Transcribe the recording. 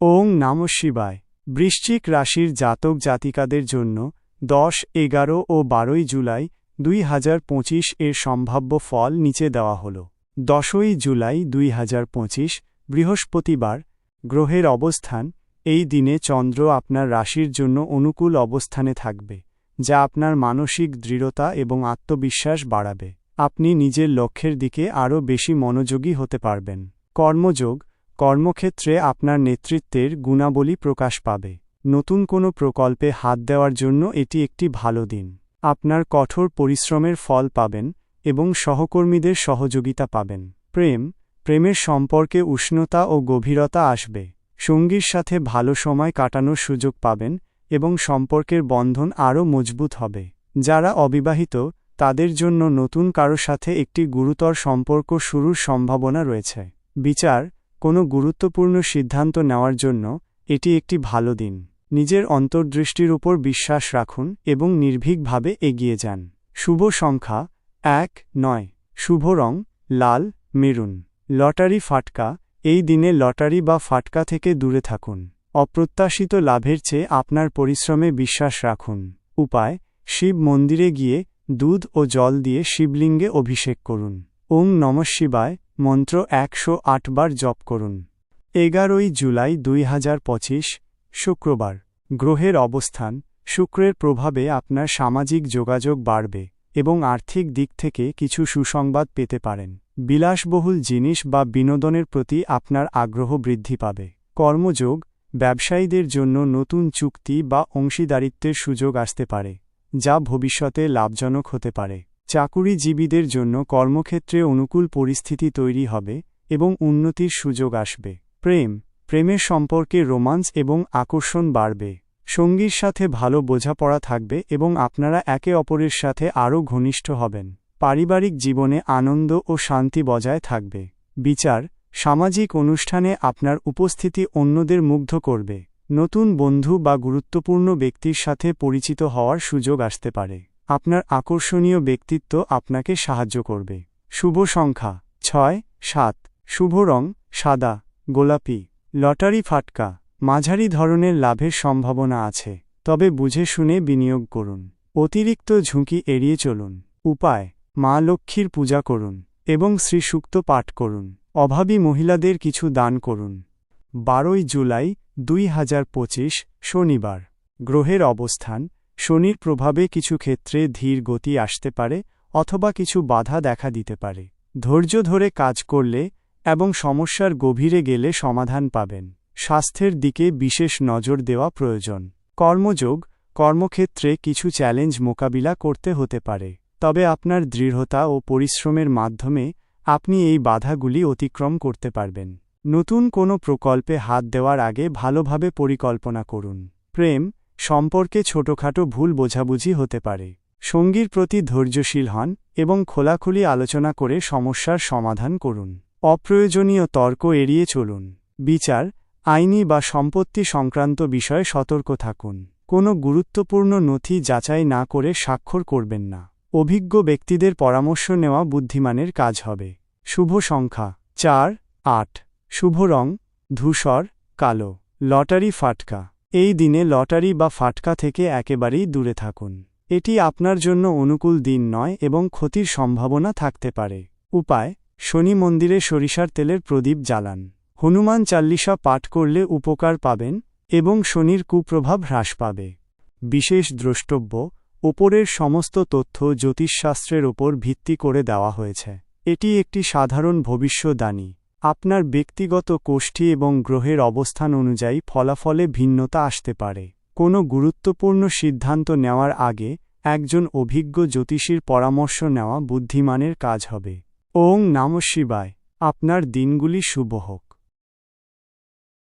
ওং নাম শিবায়। বৃশ্চিক রাশির জাতক জাতিকাদের জন্য দশ, এগারো ও বারোই জুলাই দুই হাজার পঁচিশ এর সম্ভাব্য ফল নিচে দেওয়া হল। দশই জুলাই দুই হাজার পঁচিশ, বৃহস্পতিবার, গ্রহের অবস্থান, এই দিনে চন্দ্র আপনার রাশির জন্য অনুকূল অবস্থানে থাকবে, যা আপনার মানসিক দৃঢ়তা এবং আত্মবিশ্বাস বাড়াবে। আপনি নিজের লক্ষ্যের দিকে আরও বেশি মনোযোগী হতে পারবেন। কর্মযোগ কর্মক্ষেত্রে আপনার নেতৃত্বের গুণাবলী প্রকাশ পাবে। নতুন কোনো প্রকল্পে হাত দেওয়ার জন্য এটি একটি ভালো দিন। আপনার কঠোর পরিশ্রমের ফল পাবেন এবং সহকর্মীদের সহযোগিতা পাবেন। প্রেম, প্রেমের সম্পর্কে উষ্ণতা ও গভীরতা আসবে। সঙ্গীর সাথে ভালো সময় কাটানোর সুযোগ পাবেন এবং সম্পর্কের বন্ধন আরও মজবুত হবে। যারা অবিবাহিত, তাদের জন্য নতুন কারও সাথে একটি গুরুতর সম্পর্ক শুরুর সম্ভাবনা রয়েছে। বিচার কোনো গুরুত্বপূর্ণ সিদ্ধান্ত নেওয়ার জন্য, এটি একটি ভালো দিন। নিজের অন্তর্দৃষ্টির উপর বিশ্বাস রাখুন এবং নির্ভীকভাবে এগিয়ে যান। শুভ সংখ্যা, এক, নয়। শুভ রং, লাল, মেরুন। লটারি ফাটকা, এই দিনে লটারি বা ফাটকা থেকে দূরে থাকুন। অপ্রত্যাশিত লাভের চেয়ে আপনার পরিশ্রমে বিশ্বাস রাখুন। উপায়, শিব মন্দিরে গিয়ে দুধ ও জল দিয়ে শিবলিঙ্গে অভিষেক করুন। ওং নম শিবায়। মন্ত্র একশো বার জপ করুন। এগারোই জুলাই দুই হাজার পঁচিশ, শুক্রবার। গ্রহের অবস্থান, শুক্রের প্রভাবে আপনার সামাজিক যোগাযোগ বাড়বে এবং আর্থিক দিক থেকে কিছু সুসংবাদ পেতে পারেন। বিলাসবহুল জিনিস বা বিনোদনের প্রতি আপনার আগ্রহ বৃদ্ধি পাবে। কর্মযোগ, ব্যবসায়ীদের জন্য নতুন চুক্তি বা অংশীদারিত্বের সুযোগ আসতে পারে, যা ভবিষ্যতে লাভজনক হতে পারে। চাকুরিজীবীদের জন্য কর্মক্ষেত্রে অনুকূল পরিস্থিতি তৈরি হবে এবং উন্নতির সুযোগ আসবে। প্রেম, প্রেমের সম্পর্কে রোমান্স এবং আকর্ষণ বাড়বে। সঙ্গীর সাথে ভালো বোঝাপড়া থাকবে এবং আপনারা একে অপরের সাথে আরও ঘনিষ্ঠ হবেন। পারিবারিক জীবনে আনন্দ ও শান্তি বজায় থাকবে। বিচার, সামাজিক অনুষ্ঠানে আপনার উপস্থিতি অন্যদের মুগ্ধ করবে। নতুন বন্ধু বা গুরুত্বপূর্ণ ব্যক্তির সাথে পরিচিত হওয়ার সুযোগ আসতে পারে। আপনার আকর্ষণীয় ব্যক্তিত্ব আপনাকে সাহায্য করবে। শুভ সংখ্যা, ছয়, সাত। শুভ রং, সাদা, গোলাপি। লটারি ফাটকা, মাঝারি ধরনের লাভের সম্ভাবনা আছে, তবে বুঝে শুনে বিনিয়োগ করুন। অতিরিক্ত ঝুঁকি এড়িয়ে চলুন। উপায়, মা লক্ষ্মীর পূজা করুন এবং শ্রীসুক্ত পাঠ করুন। অভাবী মহিলাদের কিছু দান করুন। বারোই জুলাই দুই হাজার পঁচিশ, শনিবার। গ্রহের অবস্থান শনির প্রভাবে কিছু ক্ষেত্রে ধীর গতি আসতে পারে অথবা কিছু বাধা দেখা দিতে পারে। ধৈর্য ধরে কাজ করলে এবং সমস্যার গভীরে গেলে সমাধান পাবেন। স্বাস্থ্যের দিকে বিশেষ নজর দেওয়া প্রয়োজন। কর্মযোগ, কর্মক্ষেত্রে কিছু চ্যালেঞ্জ মোকাবিলা করতে হতে পারে। তবে আপনার দৃঢ়তা ও পরিশ্রমের মাধ্যমে আপনি এই বাধাগুলি অতিক্রম করতে পারবেন। নতুন কোনো প্রকল্পে হাত দেওয়ার আগে ভালোভাবে পরিকল্পনা করুন। প্রেম সম্পর্কে ছোটখাটো ভুল বোঝাবুঝি হতে পারে। সঙ্গীর প্রতি ধৈর্যশীল হন এবং খোলাখুলি আলোচনা করে সমস্যার সমাধান করুন। অপ্রয়োজনীয় তর্ক এড়িয়ে চলুন। বিচার, আইনি বা সম্পত্তি সংক্রান্ত বিষয়ে সতর্ক থাকুন। কোনো গুরুত্বপূর্ণ নথি যাচাই না করে স্বাক্ষর করবেন না। অভিজ্ঞ ব্যক্তিদের পরামর্শ নেওয়া বুদ্ধিমানের কাজ হবে। শুভ সংখ্যা, চার, আট। শুভ রং, ধূসর, কালো। লটারি ফাটকা। এই দিনে লটারি বা ফাটকা থেকে একেবারেই দূরে থাকুন। এটি আপনার জন্য অনুকূল দিন নয় এবং ক্ষতির সম্ভাবনা থাকতে পারে। উপায়, শনি মন্দিরে সরিষার তেলের প্রদীপ জ্বালান। হনুমান চাল্লিশা পাঠ করলে উপকার পাবেন এবং শনির কুপ্রভাব হ্রাস পাবে। বিশেষ দ্রষ্টব্য, ওপরের সমস্ত তথ্য জ্যোতিষশাস্ত্রের ওপর ভিত্তি করে দেওয়া হয়েছে। এটি একটি সাধারণ ভবিষ্যদ্বাণী। আপনার ব্যক্তিগত কোষ্ঠী এবং গ্রহের অবস্থান অনুযায়ী ফলাফলে ভিন্নতা আসতে পারে। কোনো গুরুত্বপূর্ণ সিদ্ধান্ত নেওয়ার আগে একজন অভিজ্ঞ জ্যোতিষীর পরামর্শ নেওয়া বুদ্ধিমানের কাজ হবে। ওং নাম শিবায়। আপনার দিনগুলি শুভ হোক।